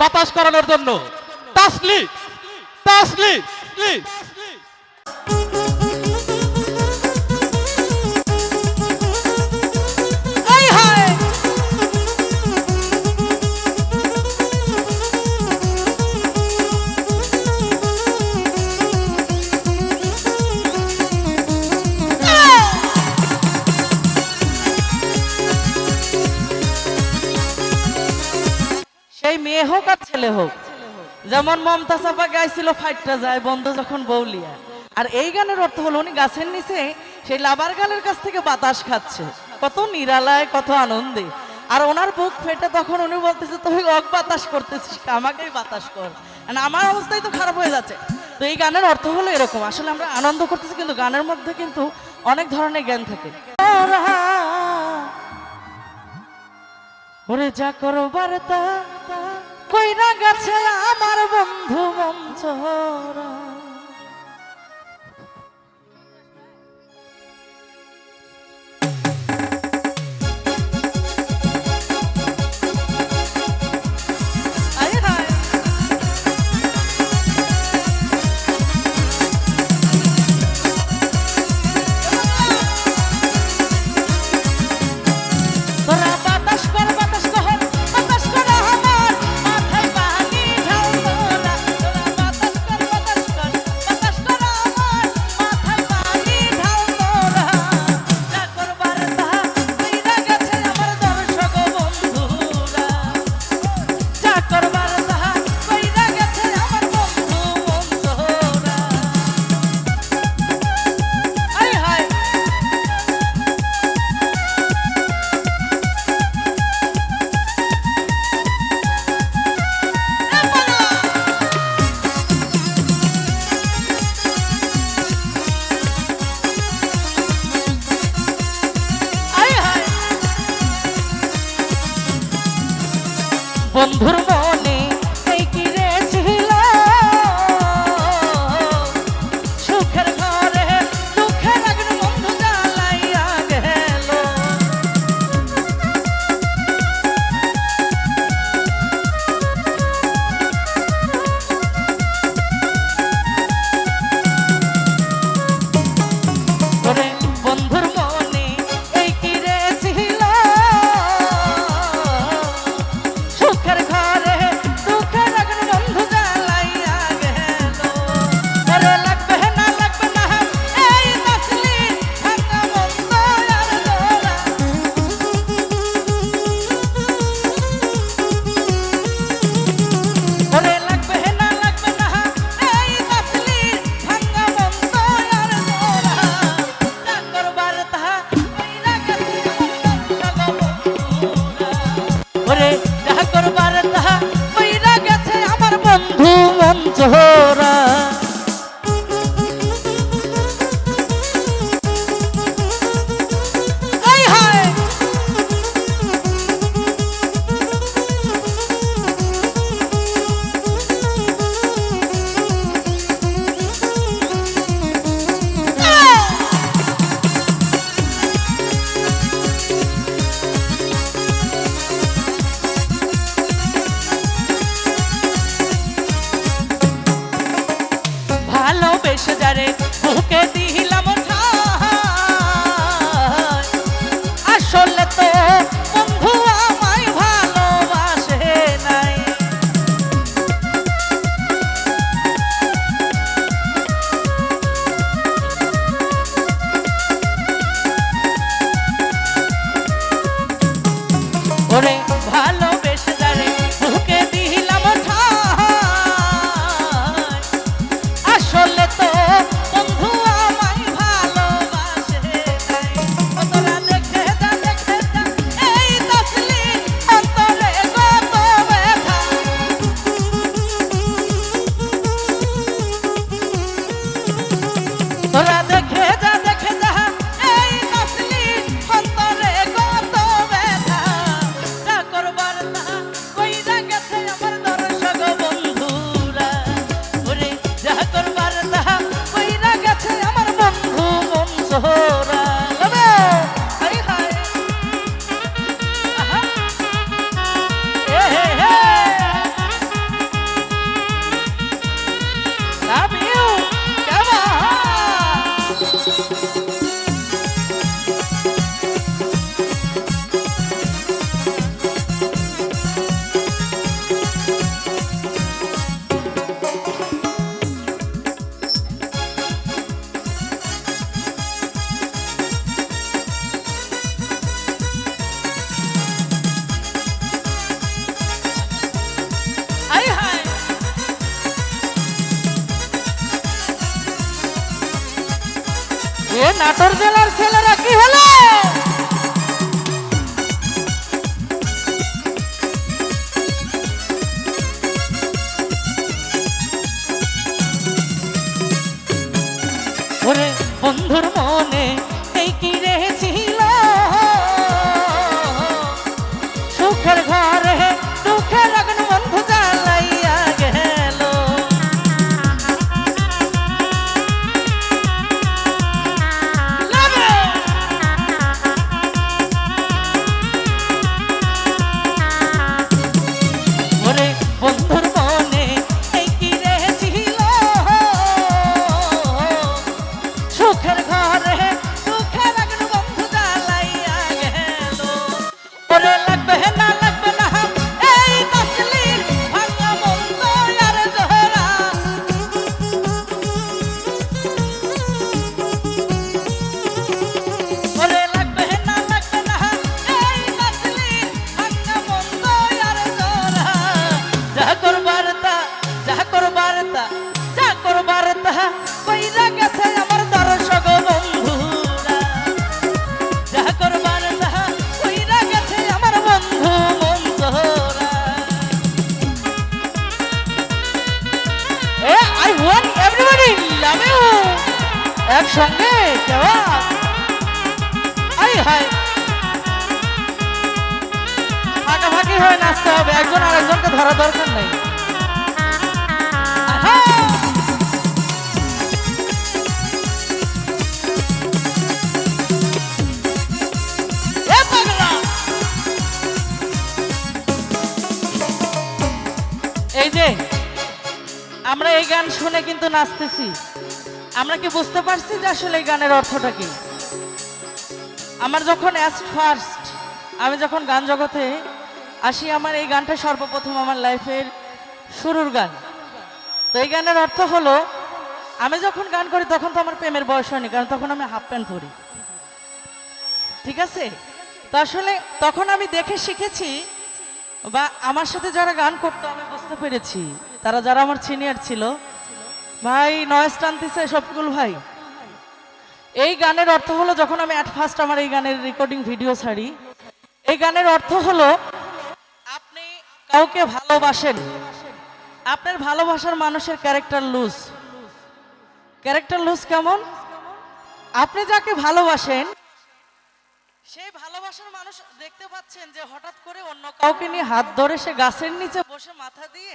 বাতাস করানোর জন্য। তাসলি তাসলি ছেলে হোক। যেমন মমতা আপা গাইছিল, ফাইটটা যায় বন্ধ যখন বৌলিয়া আর এই গানের অর্থ হলো, উনি গাছের নিচে সেই লাবার গালের কাছ থেকে বাতাস খাচ্ছে। কত নিরালায়, কত আনন্দে। আর ওনার বুক ফেটে তখন উনি বলতেছে, তুই অক বাতাস করতেছিস আমাকেই বাতাস কর। আমার অবস্থাই তো খারাপ হয়ে যাচ্ছে। তো এই গানের অর্থ হলো এরকম। আসলে আমরা আনন্দ করতেছি, কিন্তু গানের মধ্যে কিন্তু অনেক ধরনের জ্ঞান থাকে। ওরে যা করো বার্তা কইরা গেছে আমার বন্ধু মঞ্চরা। নাটোর জেলার I want everybody love you একসঙ্গে যাওয়া। I high. ফাঁকাফাঁকি হয়ে নাচতে হবে। একজন আরেকজনকে ধরা দরকার নেই। শুনে কিন্তু নাচতেছি। আমরা কি বুঝতে পারছি যে আসলে এই গানের অর্থটা কি? আমার যখন অ্যাজ ফার্স্ট আমি যখন গান জগতে আসি, আমার এই গানটা সর্বপ্রথম আমার লাইফের শুরুর গান। তো এই গানের অর্থ হলো, আমি যখন গান করি তখন তো আমার প্রেমের বয়স হয়নি, কারণ তখন আমি হাফ প্যান্ট পরি। ঠিক আছে? তো আসলে তখন আমি দেখে শিখেছি বা আমার সাথে যারা গান করতো আমি বুঝতে পেরেছি, তারা যারা আমার সিনিয়র ছিল ভাই নয়েস টানতেছে সবগুলো ভাই। এই গানের অর্থ হলো, যখন আমি অ্যাট ফার্স্ট আমার এই গানের রেকর্ডিং ভিডিও ছাড়ি, এই গানের অর্থ হলো, আপনি কাউকে ভালোবাসেন। আপনার ভালোবাসার মানুষের ক্যারেক্টার লুজ ক্যারেক্টার লুজ কেমন? আপনি যাকে ভালোবাসেন, সেই ভালোবাসার মানুষ দেখতে পাচ্ছেন যে হঠাৎ করে অন্য কাউকে নিয়ে হাত ধরে সে গাছের নিচে বসে মাথা দিয়ে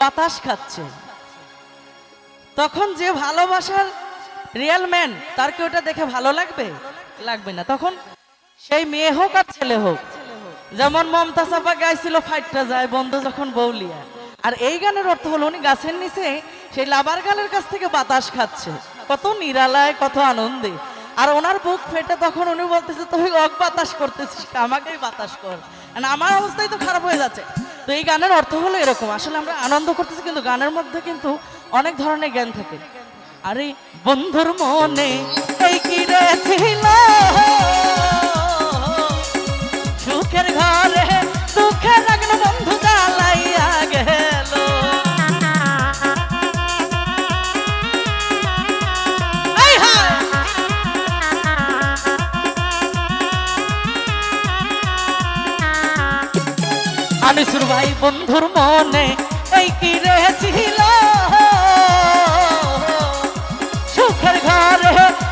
বাতাস খাচ্ছে। তখন যে ভালোবাসার রিয়েল ম্যান তার কি ওটা দেখে ভালো লাগবে? লাগবে না। তখন সেই মেয়ে হোক আর ছেলে হোক, যেমন মমতা চাপা গাইছিল, ফাইটটা যায় বন্ধু যখন বৌলিয়া আর এই গানের অর্থ হলো উনি গাছের নিচে সেই লাবার গালের কাছ থেকে বাতাস খাচ্ছে। কত নিরালায়, কত আনন্দে। আর ওনার বুক ফেটে তখন উনি বলতেছে, তুই অক বাতাস করতেছিস আমাকেই বাতাস কর। আর আমার অবস্থাই তো খারাপ হয়ে যাচ্ছে। তো এই গানের অর্থ হলো এরকম। আসলে আমরা আনন্দ করতেছি, কিন্তু গানের মধ্যে কিন্তু অনেক ধরনের জ্ঞান থাকে। আরে, বন্ধুর মনে রে সুখের ঘরে বন্ধু গেল। ভাই, বন্ধুর মনে এই কি রেছিল সুখের ঘরে